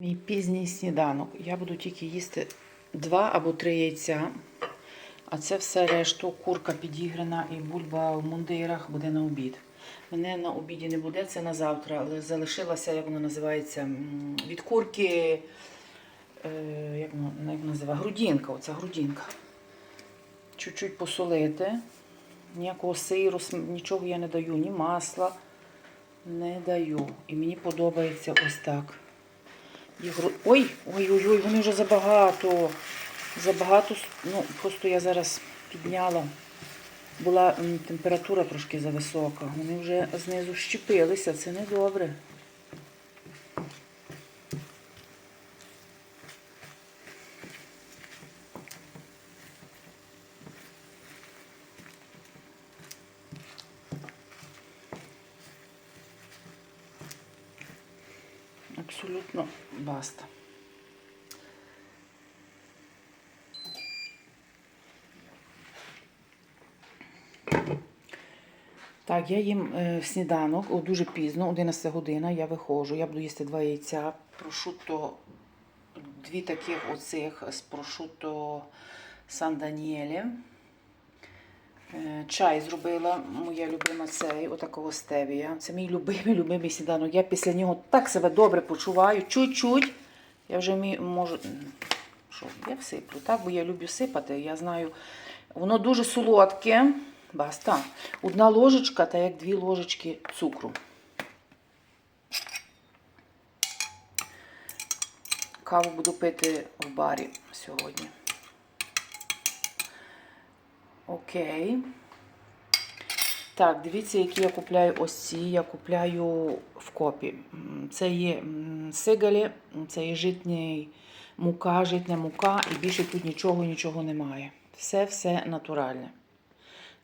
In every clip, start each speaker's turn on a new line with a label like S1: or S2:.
S1: Мій пізній сніданок. Я буду тільки їсти два або три яйця. А це все решту, курка підіграна і бульба в мундирах буде на обід. Мене на обіді не буде, це на завтра, але залишилася, як воно називається, від курки, е, як воно як називає, грудінка. Оця грудінка. Чуть-чуть посолити. Ніякого сиру, нічого я не даю, ні масла не даю. І мені подобається ось так. Є гру- Ой, ой, ой, ой, вони вже забагато. Забагато, ну, просто я зараз підняла. Була температура трошки зависока. Вони вже знизу щепилися, це не добре. Абсолютно баста. Так, я їм е, сніданок о, дуже пізно, 11 година, я виходжу. Я буду їсти два яйця, прошутто, дві таких оцих з прошутто Сан Даніелі. Е, Чай зробила, моя любима цей, отакого стевія. Це мій любимий, любимий сніданок. Я після нього так себе добре почуваю. Чуть-чуть. Я вже мі- можу. Що, я всиплю, так? Бо я люблю сипати. Я знаю, воно дуже солодке. Баста. Одна ложечка та як дві ложечки цукру. Каву буду пити в барі сьогодні. Окей. Так, дивіться, які я купляю ось ці. Я купляю в копі. Це є сигалі, це є житній мука, житня мука, і більше тут нічого, нічого немає. Все-все натуральне.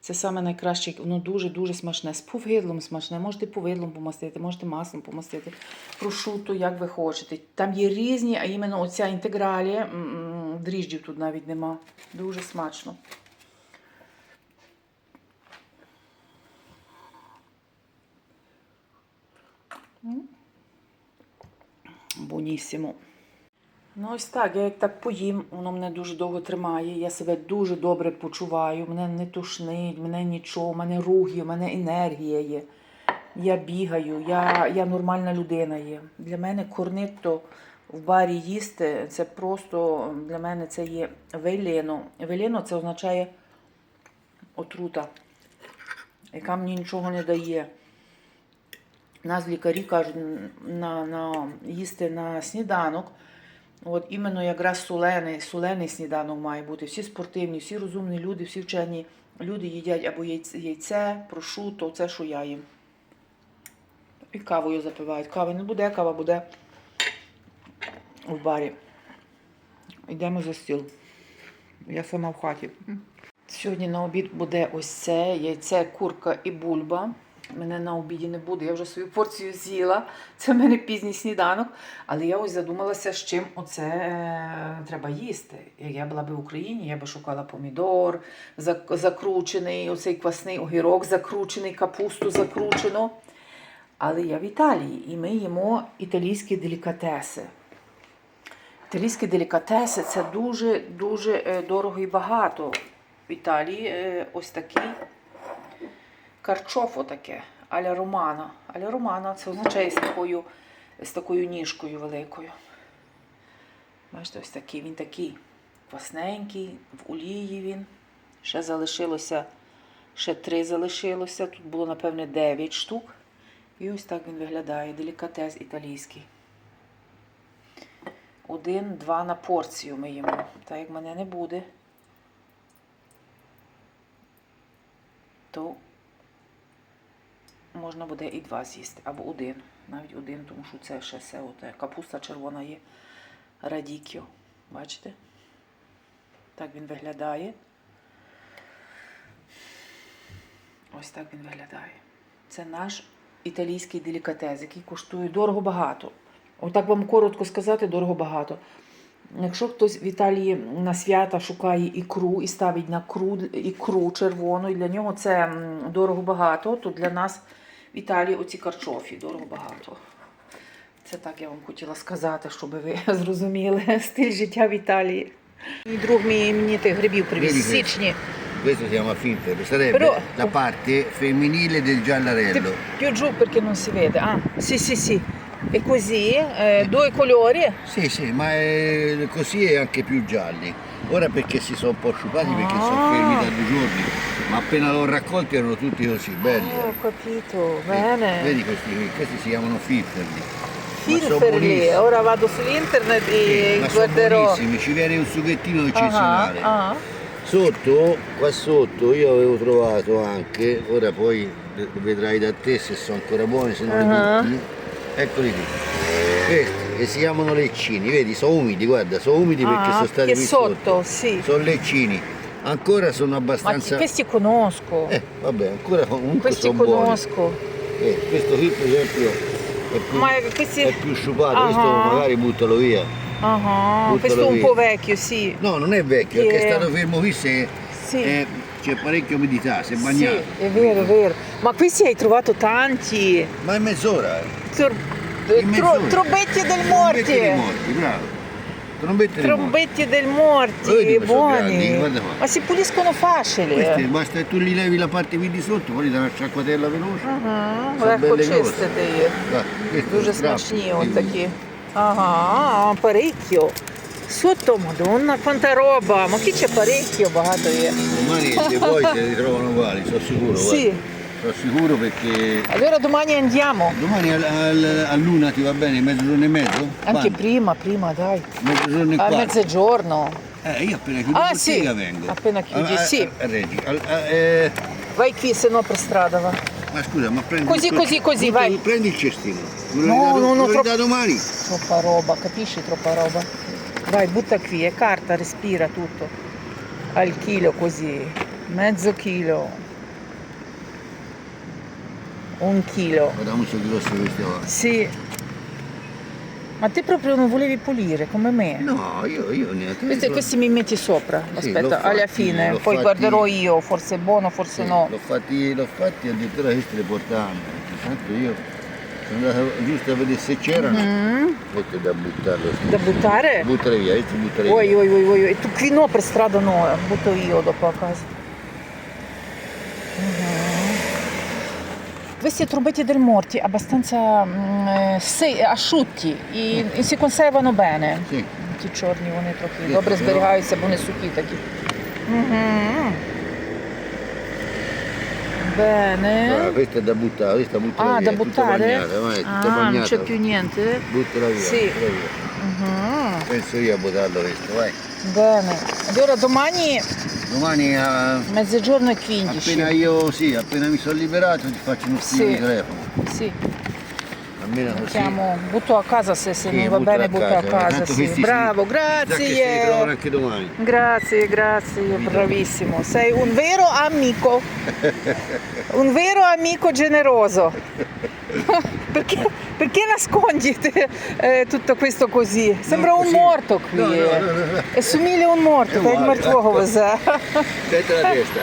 S1: Це саме найкраще, воно дуже-дуже смачне. З повидлом смачне. Можете повидлом помастити, можете маслом помастити. Прошуто, як ви хочете. Там є різні, а іменно оця інтегралі, дріжджів тут навіть нема. Дуже смачно. Бонісімо. Ну, ось так, я як так поїм, воно мене дуже довго тримає. Я себе дуже добре почуваю, мене не тушнить, мене нічого, в мене рух є, мене енергія є. Я бігаю, я, я нормальна людина є. Для мене корнито в барі їсти це просто для мене це є велено. Велено це означає отрута, яка мені нічого не дає. Нас лікарі кажуть на, на, їсти на сніданок. От іменно якраз солений, солений сніданок має бути. Всі спортивні, всі розумні люди, всі вчені люди їдять або яйце, прошуто, це що я їм. І кавою запивають. Кави не буде, кава буде в барі. Йдемо за стіл. Я сама в хаті. Сьогодні на обід буде ось це яйце, курка і бульба. Мене на обіді не буде, я вже свою порцію з'їла. Це в мене пізній сніданок. Але я ось задумалася, з чим оце е, треба їсти. Як я була би в Україні, я би шукала помідор закручений, оцей квасний огірок закручений, капусту закручену. Але я в Італії і ми їмо італійські делікатеси. Італійські делікатеси це дуже-дуже е, дорого і багато. В Італії е, ось такий карчофо таке, аля романа. Аля романа це означає з такою, з такою ніжкою великою. Бачите, ось такий. Він такий квасненький, в олії він. Ще залишилося, ще три залишилося. Тут було, напевне, 9 штук. І ось так він виглядає. Делікатес італійський. Один-два на порцію ми їмо. Так як мене не буде, то можна буде і два з'їсти, або один. Навіть один, тому що це ще все оте. Капуста червона є. Радікіо. Бачите? Так він виглядає. Ось так він виглядає. Це наш італійський делікатес, який коштує дорого багато. Отак вам коротко сказати, дорого багато. Якщо хтось в Італії на свята шукає ікру і ставить на кру, ікру червону, і для нього це дорого багато, то для нас в Італії оці карчофі дорого багато. Це так я вам хотіла сказати, щоб ви зрозуміли стиль життя в Італії. Мій друг мій мені тих грибів привіз з січні.
S2: Questo si chiama finter, sarebbe
S1: Però-
S2: la parte femminile del giallarello.
S1: più giù perché non si vede. Ah, sì, sì, sì. E così, eh, due colori.
S2: Sì, sì, ma è così e anche più gialli. Ora perché si sono un po' sciupati perché sono
S1: Ah.
S2: fermi da due giorni, ma appena l'ho raccolti erano tutti così, belli.
S1: Eh, ho capito, bene.
S2: Vedi questi qui, questi si chiamano sono
S1: Filterli.
S2: buonissimi.
S1: Ora vado su internet e
S2: Sì, ma sono
S1: guarderò.
S2: buonissimi, ci viene un sughettino
S1: Ah,
S2: eccezionale.
S1: ah.
S2: Sotto, qua sotto, io avevo trovato anche, ora poi vedrai da te se sono ancora buoni, se non
S1: Ah.
S2: li butti. Eccoli qui. Questi che si chiamano leccini, vedi, sono umidi, guarda, sono umidi perché
S1: Ah,
S2: sono stati qui
S1: sotto, sì.
S2: Sono leccini. Ancora sono
S1: Ma
S2: abbastanza.
S1: questi conosco.
S2: Eh, vabbè, ancora comunque
S1: questi conosco.
S2: Eh, questo qui per esempio è più,
S1: Ma questi...
S2: è più sciupato, questo
S1: Ah.
S2: magari buttalo via.
S1: Ah,
S2: Buttalo
S1: questo è un
S2: via.
S1: po' vecchio, sì.
S2: No, non è vecchio,
S1: che
S2: è stato fermo qui se
S1: Sì.
S2: eh, c'è parecchio umidità, si è
S1: Sì,
S2: bagnato.
S1: è vero, è vero. Ma questi hai trovato tanti.
S2: Ma è mezz'ora, eh.
S1: Tro-
S2: In
S1: tro-
S2: mezz'ora.
S1: trombetti del
S2: Trombetti dei
S1: morti.
S2: morti, bravo. Trombetti dei morti.
S1: Trombetti del morti,
S2: Vedi come sono
S1: buoni.
S2: grandi, guarda qua.
S1: Ma si puliscono facili.
S2: Questi basta che tu li levi la parte qui di sotto, poi gli dai una sciacquatella veloce.
S1: Ага,
S2: Sono
S1: легко
S2: belle cose.
S1: чистити їх.
S2: Да, questo
S1: Дуже
S2: è strappo,
S1: смачні
S2: quindi-
S1: от такі. Ага, parecchio. Sotto, madonna, quanta roba. Ma qui c'è parecchio, багато є.
S2: Domani se vuoi te li trovano uguali, sono sicuro.
S1: Sì.
S2: guarda. Sono sicuro perché
S1: Allora domani andiamo.
S2: domani al, al- a luna ti va bene, mezzogiorno e mezzo?
S1: Anche
S2: Quando?
S1: prima, prima, dai.
S2: Mezzogiorno e
S1: A
S2: quarto.
S1: mezzogiorno.
S2: Eh, io appena chiudo
S1: Ah,
S2: bottega
S1: sì.
S2: vengo.
S1: Appena chiudi,
S2: Ah, ah,
S1: sì.
S2: ah, Reggi, al- ah, eh,
S1: Vai qui, se no per strada va.
S2: ma scusa, ma prendi
S1: Così,
S2: il-
S1: così, così,
S2: butta-
S1: vai.
S2: Prendi il cestino. Me lo
S1: No,
S2: ridà-
S1: no, no,
S2: me lo
S1: troppo-
S2: ridà domani.
S1: Troppa roba, capisci? Troppa roba. Vai, butta qui, è carta, respira tutto. Al chilo così, mezzo chilo. Un chilo.
S2: Guarda, molto grosso queste qua.
S1: Sì. Ma te proprio non volevi pulire come me?
S2: No, io, io niente.
S1: Questi, questi mi metti sopra,
S2: Sì,
S1: aspetta,
S2: l'ho
S1: alla
S2: fatti,
S1: fine, poi
S2: fatti-
S1: guarderò io, forse è buono, forse
S2: sì,
S1: no.
S2: L'ho fatti, l'ho fatti addirittura questi le portavano. Tanto io sono andato giusto a vedere se c'erano.
S1: Mm,
S2: Questo è da buttarlo. sì.
S1: da buttare?
S2: Buttare via, questo buttare
S1: Oi,
S2: via.
S1: oi, oi, oi, e tu qui no per strada no, eh, butto io dopo a casa. Mhm. Questi trombetti del morti abbastanza mm, eh, se- asciutti і, і si conservano bene.
S2: Sì.
S1: Ті чорні вони трохи добре
S2: ну,
S1: зберігаються, бо вони сухі такі. Угу. Bene.
S2: Eh, questa è da buttare, questa buttala
S1: ah,
S2: via,
S1: da buttare?
S2: Bagnata, vai,
S1: ah, non c'è più niente?
S2: Buttala via,
S1: sì. Uh-huh.
S2: Penso io a buttarlo questo, vai.
S1: Bene. Allora domani...
S2: Domani a...
S1: Mezzogiorno e 15.
S2: Appena io, sì, appena mi sono liberato ti faccio uno
S1: sì.
S2: di telefono.
S1: Sì
S2: Almeno così.
S1: Chiamo, butto a casa se, se
S2: Sì,
S1: non va
S2: buttala
S1: bene,
S2: a
S1: butto a
S2: casa,
S1: casa.
S2: tanto
S1: Sì.
S2: questi si-
S1: Bravo,
S2: Già che si ritrovano
S1: grazie.
S2: anche domani.
S1: Grazie, grazie, bravissimo. Sei un vero amico. Un vero amico generoso. perché, perché nascondi te, eh, tutto questo così? Sembra
S2: No,
S1: un
S2: così.
S1: morto qui.
S2: No, no,
S1: eh.
S2: no, no, no.
S1: E somiglia a un morto,
S2: È
S1: так
S2: uguale.
S1: мертвого везе.
S2: Senta la testa.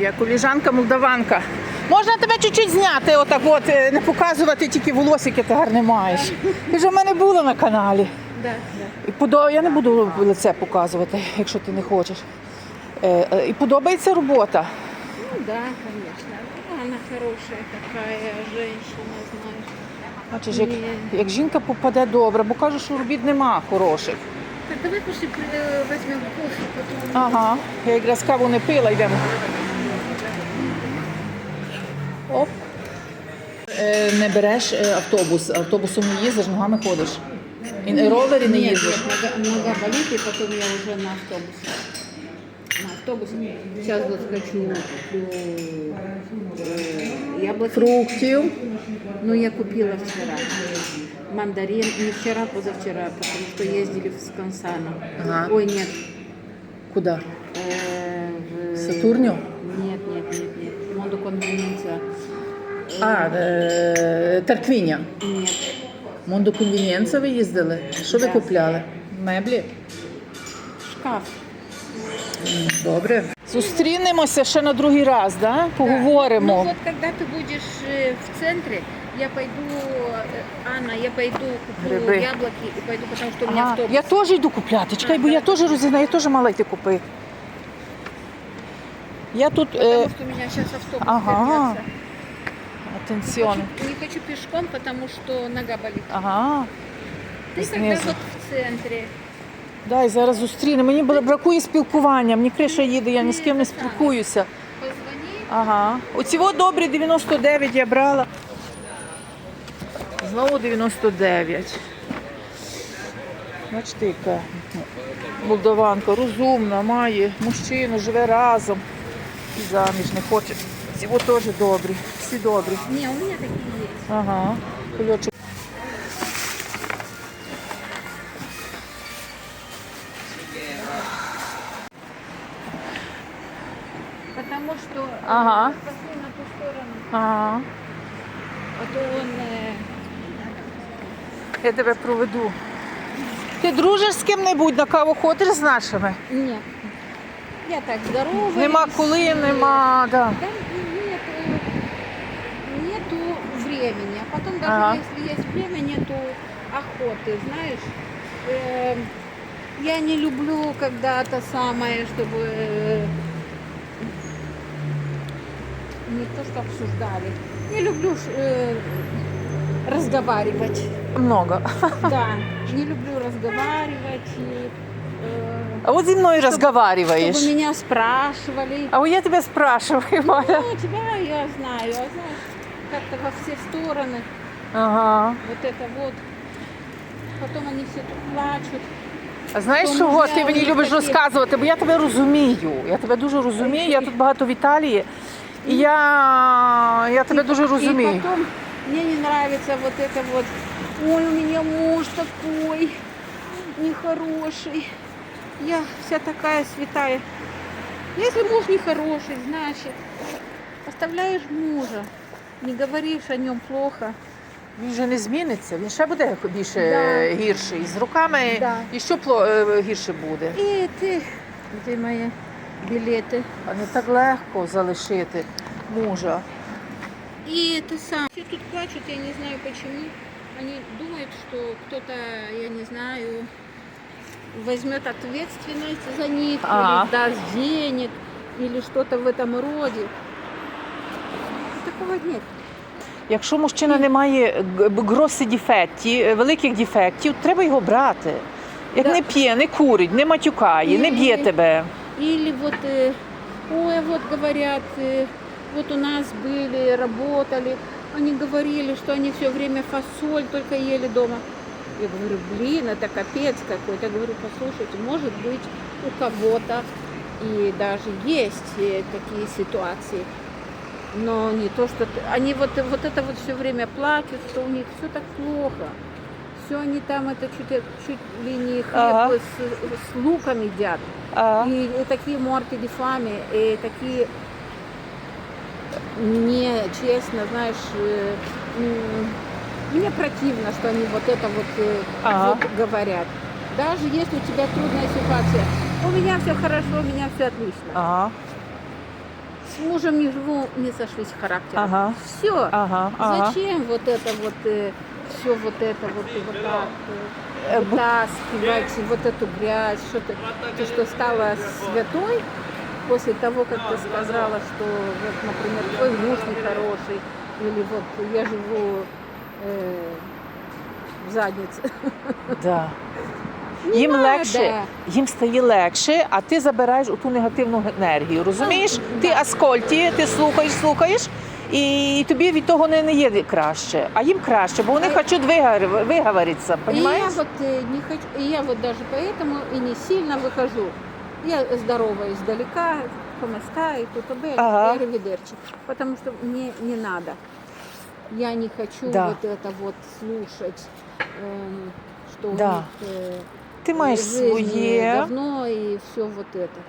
S1: Я коліжанка молдаванка. Можна тебе чуть-чуть зняти, отак от, е, не показувати тільки волосики, ти гарне маєш. Ти ж у мене була на каналі.
S3: Да,
S1: І подо... Я не буду лице показувати, якщо ти не хочеш. Е, е, І подобається робота.
S3: Ну да, конечно. Она хорошая такая женщина, знаешь.
S1: Бачиш, як,
S3: Ні.
S1: як жінка попаде добре, бо кажуть, що робіт нема хороших.
S3: Так давай пошли возьмем кофе, потом.
S1: Ага, я якраз каву не пила, йдемо. Оп. Е, не береш е, автобус, автобусом не їздиш, ногами ходиш. І на ровері не
S3: Нет,
S1: їздиш.
S3: нет, нога, нога болит, и потом я уже на автобусе. На автобус. Сейчас вот хочу куплю э, яблоки.
S1: Фруктів.
S3: Ну, я купила вчера. Мандарин. Не вчера, а позавчера, потому что ездили в Скансано.
S1: Ага.
S3: Ой, нет.
S1: Куди?
S3: э, в-
S1: Сатурню?
S3: Нет, нет, нет, нет. Моду конвенция.
S1: А, е, Тарквіня.
S3: Нет.
S1: Мондо Конвінієнца ви їздили? Що ви
S3: Да.
S1: купляли? Меблі?
S3: Шкаф.
S1: Добре. Зустрінемося ще на другий раз, да? поговоримо.
S3: Ну вот когда ты будешь э, в центре, Я пойду, э, Анна, я пойду куплю
S1: Гриби.
S3: яблоки и пойду, потому что у меня
S1: Ага.
S3: автобус.
S1: Я теж йду купляти. Чекай, бо я теж розігнаю, я теж мала йти купити. Я тут.
S3: Потому
S1: Е...
S3: что у меня сейчас автобус
S1: Ага.
S3: вернется.
S1: Атенціон.
S3: Хочу- не хочу пешком, потому что нога болит.
S1: Ага.
S3: Ты
S1: Знизу.
S3: когда вот в центре,
S1: Дай зараз зустріну. Мені бракує спілкування. Мені криша їде, я ні з ким не спілкуюся. Ага. Оці от добрі 99 я брала. Знову 99. Бачите, яка молдаванка розумна, має мужчину, живе разом. І заміж не хоче. Ці от теж добрі. Всі добрі.
S3: Не, у меня такие есть.
S1: Ага. Кульочок.
S3: Потому что
S1: Ага.
S3: пошли на ту сторону,
S1: Ага.
S3: а то он... э,
S1: Я тебе проведу. Ти дружиш з ким-небудь на каву ходиш з нашими?
S3: Нет. Я так здорова.
S1: Нема коли, нема. Да.
S3: Да, нет, э, нету времени. А потом даже
S1: Ага.
S3: если есть время, нету охоты, знаешь. Э, я не люблю, когда то самое, чтобы э, не то, что обсуждали. Не люблю э, разговаривать.
S1: Много.
S3: Да, не люблю разговаривать. И,
S1: А от зі мною
S3: чтобы
S1: розговариваєш.
S3: меня спрашивали.
S1: А от я тебе спрашиваю, Маля.
S3: Ну, тебя я знаю, а знаешь, как-то во все стороны,
S1: Ага.
S3: вот это вот. Потом они все тут плачут.
S1: А знаєш,
S3: Тому
S1: чого
S3: я
S1: ти мені
S3: у них
S1: любиш
S3: такі-
S1: розказувати? Бо я тебе розумію. Я тебе дуже розумію. Я тут багато в Італії. І я, я тебе
S3: И-
S1: дуже
S3: И
S1: розумію.
S3: потом мне не нравится вот это вот, ой, у меня муж такой нехороший. Я вся такая святая. Если муж нехороший, значит, оставляешь мужа, не говоришь о нем плохо.
S1: Він же не зміниться, він ще буде більше
S3: Да.
S1: гірший. З руками
S3: Да.
S1: і що пло- е, гірше буде.
S3: И ты, где мои билеты?
S1: А не так легко залишити мужа.
S3: И это сам. Все тут плачут, я не знаю почему. Они думают, что кто-то, я не знаю, возьмет ответственность за них,
S1: А.
S3: или даст денег, или что-то в этом роде. Такого нет.
S1: Якщо мужчина не має гроси дефекті, великих дефектів, треба його брати. Як
S3: Да.
S1: не п'є, не курить, не матюкає, не б'є
S3: Ні.
S1: тебе.
S3: Или вот, э, ой, вот говорят, э, вот у нас были, работали, они говорили, что они все время фасоль только ели дома. Я говорю, блин, это капец какой-то. Я говорю, послушайте, может быть у кого-то и даже есть э, такие ситуации, но не то, что ты- они вот, вот это вот все время плачут, что у них все так плохо. Все они там это чуть, чуть ли не хлеб
S1: Ага.
S3: с, с луком едят.
S1: А,
S3: И, и такие морки дефами, и такие нечестно, знаешь, э, мне противно, что они вот это вот, э,
S1: Ага.
S3: вот говорят. Даже если у тебя трудная ситуация, у меня все хорошо, у меня все отлично.
S1: ага,
S3: С мужем не живу, не сошлись характером.
S1: Ага.
S3: Все.
S1: ага, ага.
S3: Зачем вот это вот, все вот это вот, и вот так э,
S1: Э,
S3: вытаскивать, вот эту грязь, что-то, ты что стала святой после того, как ты сказала, что, вот, например, твой муж нехороший, или вот я живу э, в заднице.
S1: Да.
S3: Не
S1: Їм
S3: надо.
S1: легше, їм стає легше, а ти забираєш ту негативну енергію. Розумієш?
S3: А,
S1: Ти
S3: да.
S1: аскольті, ти слухаєш, слухаєш, і тобі від того не, не є краще. А їм краще, бо вони
S3: А-
S1: хочуть вигар- виговоритися,
S3: И я
S1: розумієш?
S3: вот э, не хочу, и я вот даже поэтому и не сильно выхожу. Я здорова издалека, помоста и тут
S1: Ага.
S3: и аривидерчи. Потому что мне не надо. Я не хочу
S1: Да.
S3: вот это вот слушать, эм, что
S1: Да.
S3: у них э,
S1: Ти маєш
S3: жизнь
S1: своє,
S3: давно и все вот это.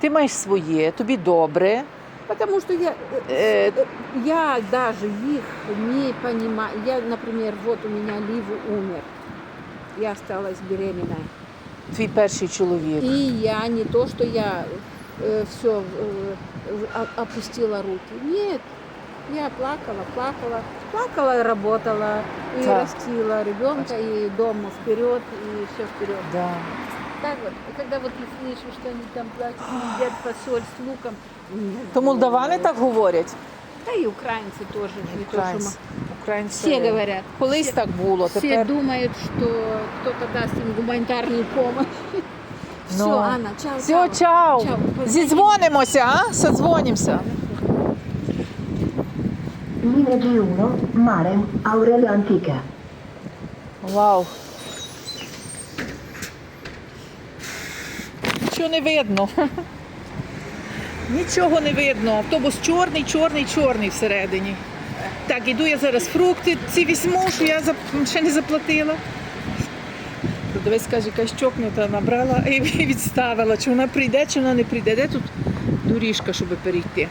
S1: ти маєш своє, тобі добре.
S3: Потому что я,
S1: Е,
S3: э, э, я даже их не понимаю. Я, например, вот у меня Ливу умер. Я осталась беременная.
S1: твій перший чоловік.
S3: И я не то, что я все опустила руки. Нет, я плакала, плакала. плакала и работала, и
S1: Так.
S3: растила ребенка, и дома вперед, и все вперед.
S1: Да.
S3: Так вот, и когда вот я слышу, что они там плачут, едят фасоль с луком. мне
S1: То молдавани
S3: здорово.
S1: так говорять.
S3: Да и украинцы тоже. не то, что
S1: Українці.
S3: мы-
S1: Українці.
S3: Все говорят.
S1: Колись
S3: все,
S1: так було,
S3: все
S1: тепер
S3: думают, что кто-то даст им гуманитарную помощь. Все,
S1: Ну.
S3: Анна, чао,
S1: Все,
S3: чао.
S1: чао.
S3: Чао.
S1: Зідзвонимося, а? Созвонимося.
S4: Linea G1, Mare, Aurelio Antica.
S1: Вау. Нічого не видно. Нічого не видно. Автобус чорний, чорний, чорний всередині. Так, іду я зараз фрукти ці візьму, що я ще не заплатила. Продавець каже, якась чокнута набрала і відставила. Чи вона прийде, чи вона не прийде. Де тут доріжка, щоб перейти?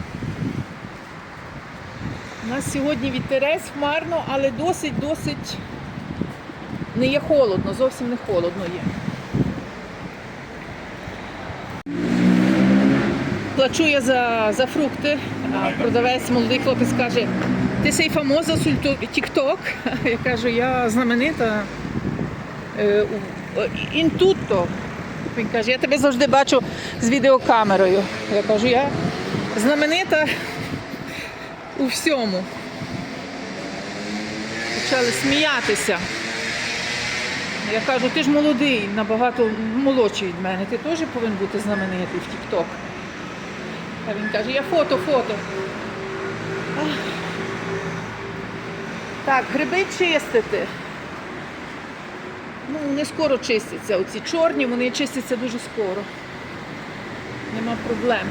S1: Нас сьогодні вітерець хмарно, але досить-досить не є холодно, зовсім не холодно є. Плачу я за, за фрукти. Продавець, молодий хлопець каже, ти сей фамоза тік-ток. Я кажу, я знаменита е, е, інтутто. Він каже, я тебе завжди бачу з відеокамерою. Я кажу, я знаменита у всьому. Почали сміятися. Я кажу, ти ж молодий, набагато молодший від мене. Ти теж повинен бути знаменитий в TikTok. А він каже, я фото, фото. Так, гриби чистити. Ну, вони скоро чистяться. Оці чорні, вони чистяться дуже скоро. Нема проблем.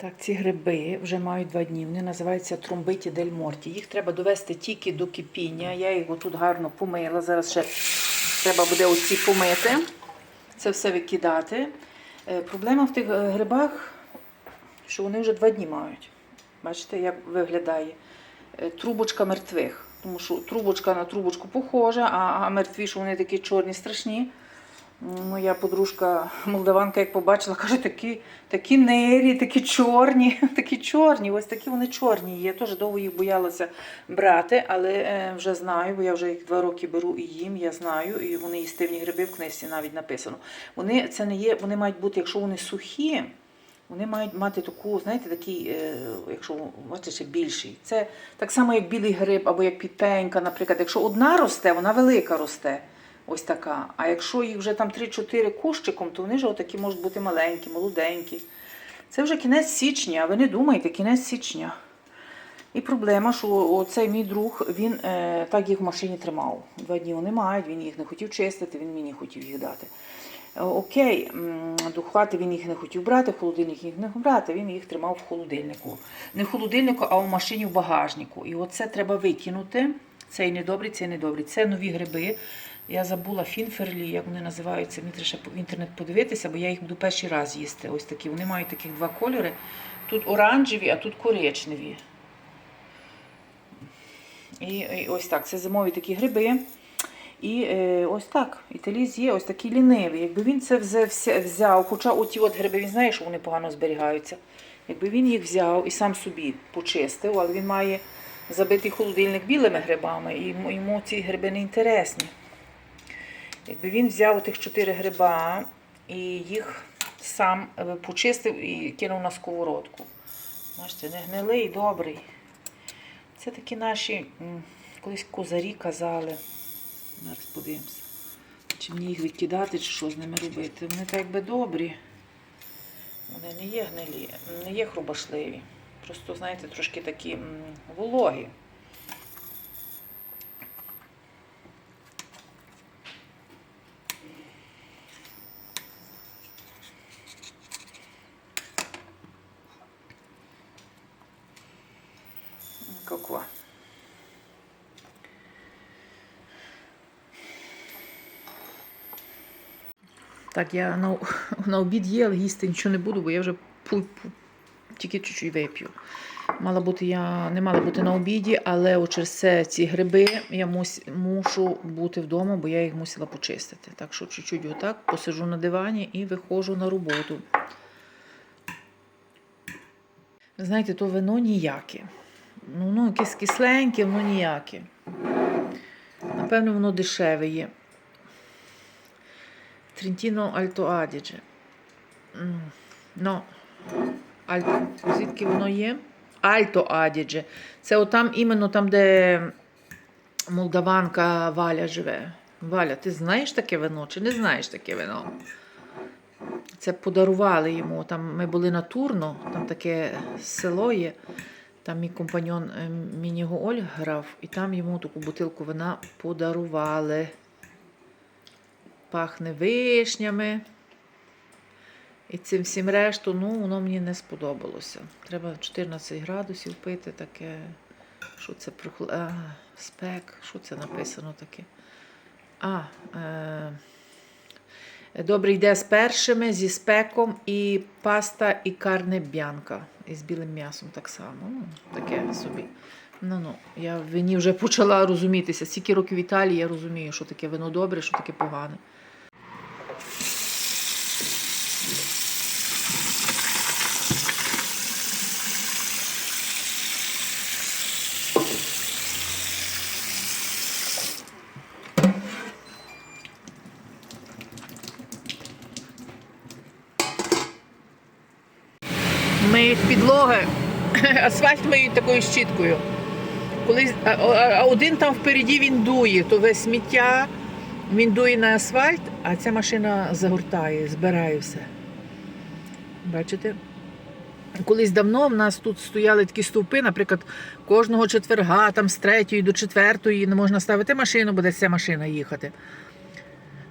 S1: Так, ці гриби вже мають два дні. Вони називаються тромбиті дель морті. Їх треба довести тільки до кипіння. Я їх тут гарно помила. Зараз ще треба буде оці помити. Це все викидати. Е, Проблема в тих е, грибах, що вони вже два дні мають. Бачите, як виглядає Е, трубочка мертвих. Тому що трубочка на трубочку похожа, а мертві, що вони такі чорні, страшні. Моя подружка молдаванка, як побачила, каже, такі, такі нері, такі чорні, такі чорні, ось такі вони чорні. Я теж довго їх боялася брати, але е, вже знаю, бо я вже їх два роки беру і їм, я знаю, і вони їстивні гриби в книжці навіть написано. Вони це не є, вони мають бути, якщо вони сухі, вони мають мати таку, знаєте, такий, е, якщо бачите, більший. Це так само, як білий гриб або як підпенька, наприклад. Якщо одна росте, вона велика росте. Ось така. А якщо їх вже там 3-4 кущиком, то вони ж отакі можуть бути маленькі, молоденькі. Це вже кінець січня, ви не думайте, кінець січня. І проблема, що оцей мій друг, він е, так їх в машині тримав. Два дні вони мають, він їх не хотів чистити, він мені хотів їх дати. Е, Окей, до він їх не хотів брати, в холодильник їх не брати, він їх тримав в холодильнику. Не в холодильнику, а в машині в багажнику. І оце треба викинути. Цей недобрий, цей недобрий. Це нові гриби. Я забула фінферлі, як вони називаються. Мені треба в інтернет подивитися, бо я їх буду перший раз їсти. Ось такі. Вони мають таких два кольори. Тут оранжеві, а тут коричневі. І, і ось так. Це зимові такі гриби. І е, ось так. Італієць є ось такий лінивий. Якби він це взяв, хоча оті от гриби, він знає, що вони погано зберігаються. Якби він їх взяв і сам собі почистив, але він має забитий холодильник білими грибами, і йому ці гриби не інтересні. Якби він взяв тих чотири гриба і їх сам е, почистив і кинув на сковородку. Бачите, не гнилий, добрий. Це такі наші, колись козарі казали. Зараз подивимося. Чи мені їх викидати, чи що з ними робити. Вони так якби добрі. Вони не є гнилі, не є хрубашливі. Просто, знаєте, трошки такі вологі. Каква. Так, я на, на обід є, але їсти нічого не буду, бо я вже пу, пу, тільки чуть-чуть вип'ю. Мала бути я не мала бути на обіді, але через це ці гриби я мус, мушу бути вдома, бо я їх мусила почистити. Так що чуть-чуть отак посижу на дивані і виходжу на роботу. Знаєте, то вино ніяке. Ну, воно якесь кисленьке, воно ніяке. Напевно, воно дешеве є. Трентіно Альто Адідже. Ну, Альто, звідки воно є? Альто Адідже. Це отам іменно там, де молдаванка Валя живе. Валя, ти знаєш таке вино чи не знаєш таке вино? Це подарували йому. Там ми були на Турно, там таке село є. Там мій компаньон е, Мініго Оль грав, і там йому таку бутилку вина подарували. Пахне вишнями. І цим всім решту, ну, воно мені не сподобалося. Треба 14 градусів пити таке. Що це прохл... а, спек? Що це написано таке? А, е... добре йде з першими, зі спеком і паста і карне б'янка. І з білим м'ясом так само. Ну, таке собі. Ну, ну, я в вині вже почала розумітися. Скільки років в Італії я розумію, що таке вино добре, що таке погане. Миють такою щіткою. А- а один там впереді він дує, то весь сміття, він дує на асфальт, а ця машина загортає, збирає все. Бачите? Колись давно в нас тут стояли такі стовпи, наприклад, кожного четверга, там з третьої до четвертої не можна ставити машину, буде ця машина їхати.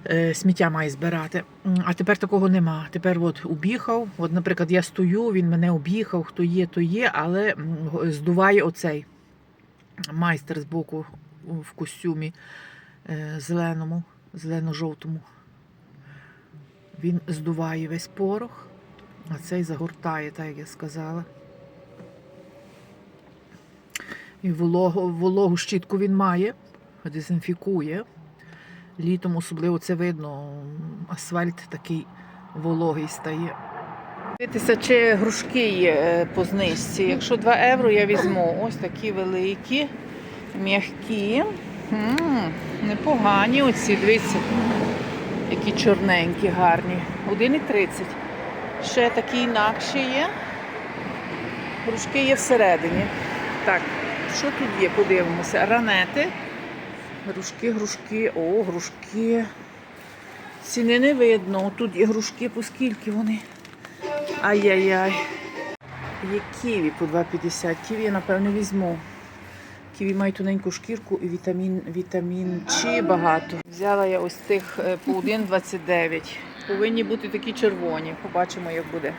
S1: Е, Сміття має збирати. А тепер такого нема. Тепер от об'їхав. От, наприклад, я стою, він мене об'їхав, хто є, то є, але здуває оцей майстер з боку в костюмі е, зеленому, зелено-жовтому. Він здуває весь порох, а цей загортає, так як я сказала. І вологу, вологу щітку він має, дезінфікує. Літом особливо це видно, асфальт такий вологий стає. Дивитися, чи грушки є е, по знижці. Якщо 2 євро я візьму ось такі великі, м'які. Непогані оці, дивіться, які чорненькі, гарні. 1,30. Ще такі інакші є. Грушки є всередині. Так, що тут є? Подивимося. Ранети. Грушки, грушки, о, грушки. Ціни не видно. Тут є грушки, по скільки вони. Ай-яй-яй. Є ківі по 2,50. Ківі я, напевно, візьму. Ківі мають тоненьку шкірку і вітамін, вітамін Ч багато. Взяла я ось тих е, по 1,29. Повинні бути такі червоні. Побачимо, як буде.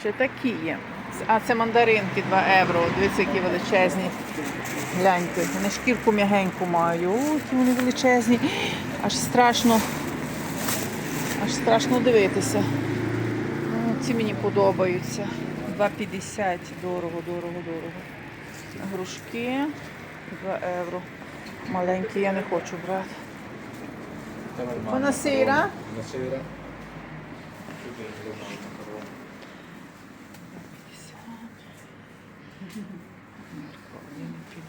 S1: Ще такі є. А це мандаринки 2 євро. Дивіться, які величезні. Гляньте, вони шкірку м'ягеньку мають. О, які вони величезні. Аж страшно. Аж страшно дивитися. Ну, ці мені подобаються. 2,50. Дорого, дорого, дорого. Грушки 2 євро. Маленькі я не хочу брати. Buonasera.
S5: Buonasera.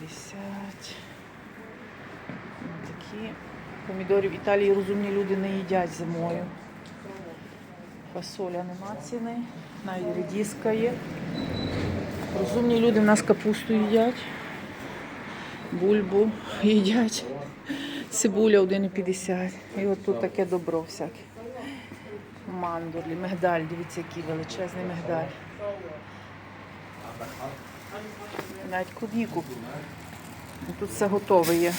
S1: 50. Такі. Помідорів Італії розумні люди не їдять зимою. Фасоля нема ціни, навіть редіска є. Розумні люди в нас капусту їдять, бульбу їдять, цибуля 1,50. І от тут таке добро всяке. Мандорлі, мигдаль, дивіться, який величезний мигдаль. Навіть клубніку. Тут все готове є.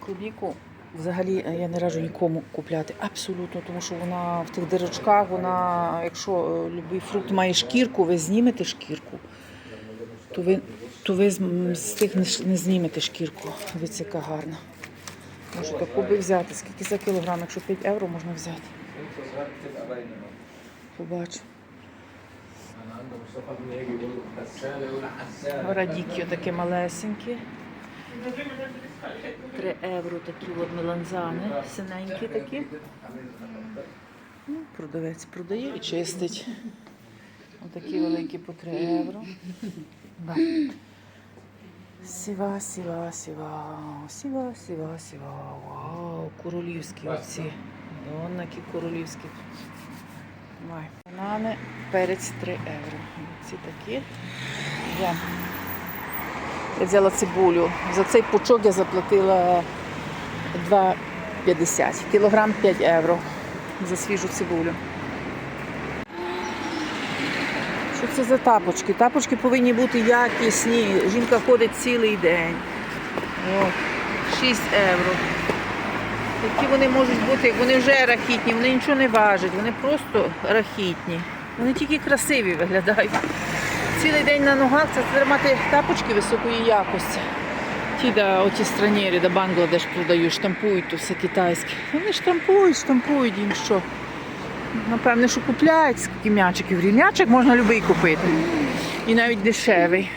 S1: Клубніку взагалі я не раджу нікому купляти. Абсолютно, тому що вона в тих дирочках, вона, якщо е, любий фрукт має шкірку, ви знімете шкірку, то ви, то ви з, тих не, знімете шкірку. Дивіться, яка гарна. Можу таку би взяти. Скільки за кілограм? Якщо 5 євро можна взяти. Побачу. Радіки таке малесенькі. 3 євро такі от меланзани, синенькі такі. Ну, Продавець продає і чистить. Отакі великі по 3 євро. Да. Сіва, сіва, сіва, сіва, сіва, сіва. Вау, королівські оці. Вон які королівські. Давай. Банани, перець 3 євро. Ці такі. Я. Я взяла цибулю. За цей пучок я заплатила 2,50. Кілограм 5 євро за свіжу цибулю. Що це за тапочки? Тапочки повинні бути якісні. Жінка ходить цілий день. О, 6 євро. Які вони можуть бути, вони вже рахітні, вони нічого не важать, вони просто рахітні. Вони тільки красиві виглядають. Цілий день на ногах це треба тапочки високої якості. Ті, да, оті странєрі, да Бангладеш продають, штампують то все китайське. Вони штампують, штампують їм що. Напевне, що купляють скільки м'ячиків. М'ячик можна любий купити. І навіть дешевий.